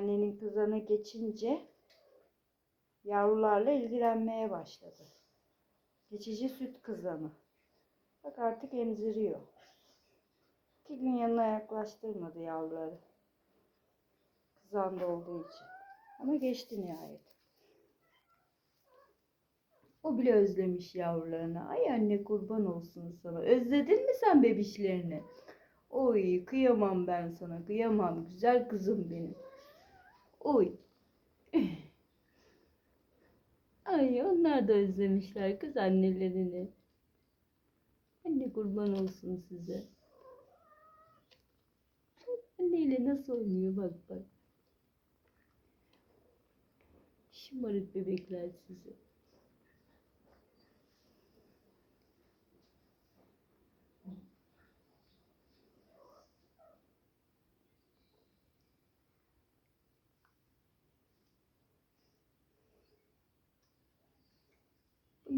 Annenin kızana geçince yavrularla ilgilenmeye başladı. Geçici süt kızanı. Bak artık emziriyor. İki gün yanına yaklaştırmadı yavruları. Kızanda olduğu için. Ama geçti nihayet. O bile özlemiş yavrularını. Ay anne kurban olsun sana. Özledin mi sen bebişlerini? Oy kıyamam ben sana. Kıyamam. Güzel kızım benim. Oy. Ay onlar da özlemişler kız annelerini. Anne kurban olsun size. Anneyle nasıl oynuyor bak bak. Şımarık bebekler size.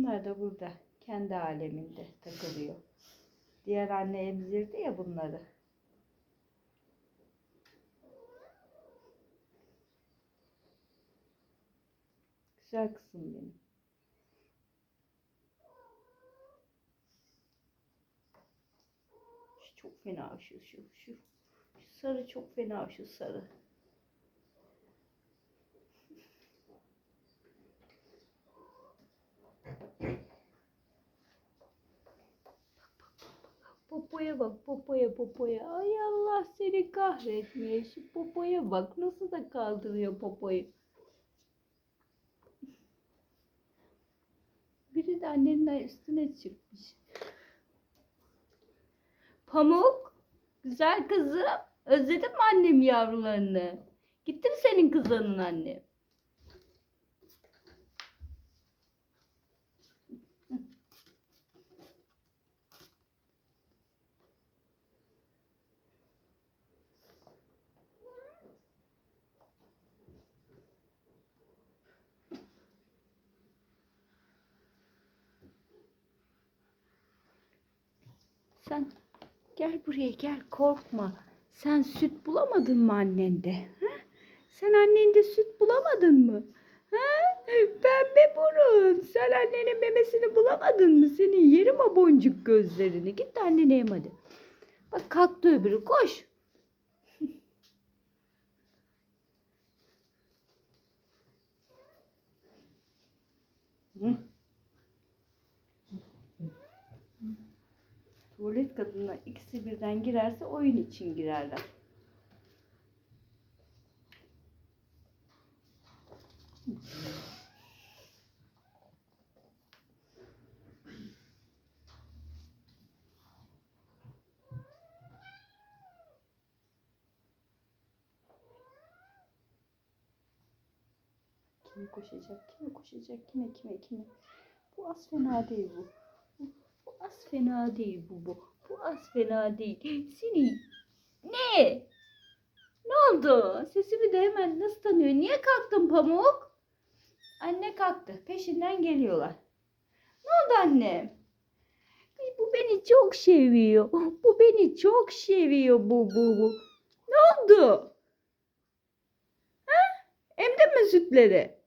Bunlar da burada kendi aleminde takılıyor. Diğer anne emzirdi ya bunları. Güzel kızım benim. Çok fena şu şu şu. Şu sarı çok fena şu sarı. Popoya bak popoya popoya. Ay Allah seni kahretmeye. Şu popoya bak nasıl da kaldırıyor popoyu. Biri de annenin üstüne çıkmış. Pamuk, güzel kızım. Özledin mi annem yavrularını? Gitti mi senin kızanın anne? Sen gel buraya gel korkma. Sen süt bulamadın mı annende? Ha? Sen annende süt bulamadın mı? Ha? Pembe burun. Sen annenin memesini bulamadın mı? Senin yerim o boncuk gözlerini. Git annene yem hadi. Bak kalktı öbürü koş. Tuvalet kadınlar ikisi birden girerse oyun için girerler. Kime koşacak, kime koşacak, kime, kime, kime. Bu az fena değil bu. Az fena değil bu, bu. Bu az fena değil. Seni ne? Ne oldu? Sesimi de hemen nasıl tanıyor? Niye kalktın Pamuk? Anne kalktı. Peşinden geliyorlar. Ne oldu anne? Bu beni çok seviyor. Bu beni çok seviyor bu bu bu. Ne oldu? Ha? Emdin mi sütleri?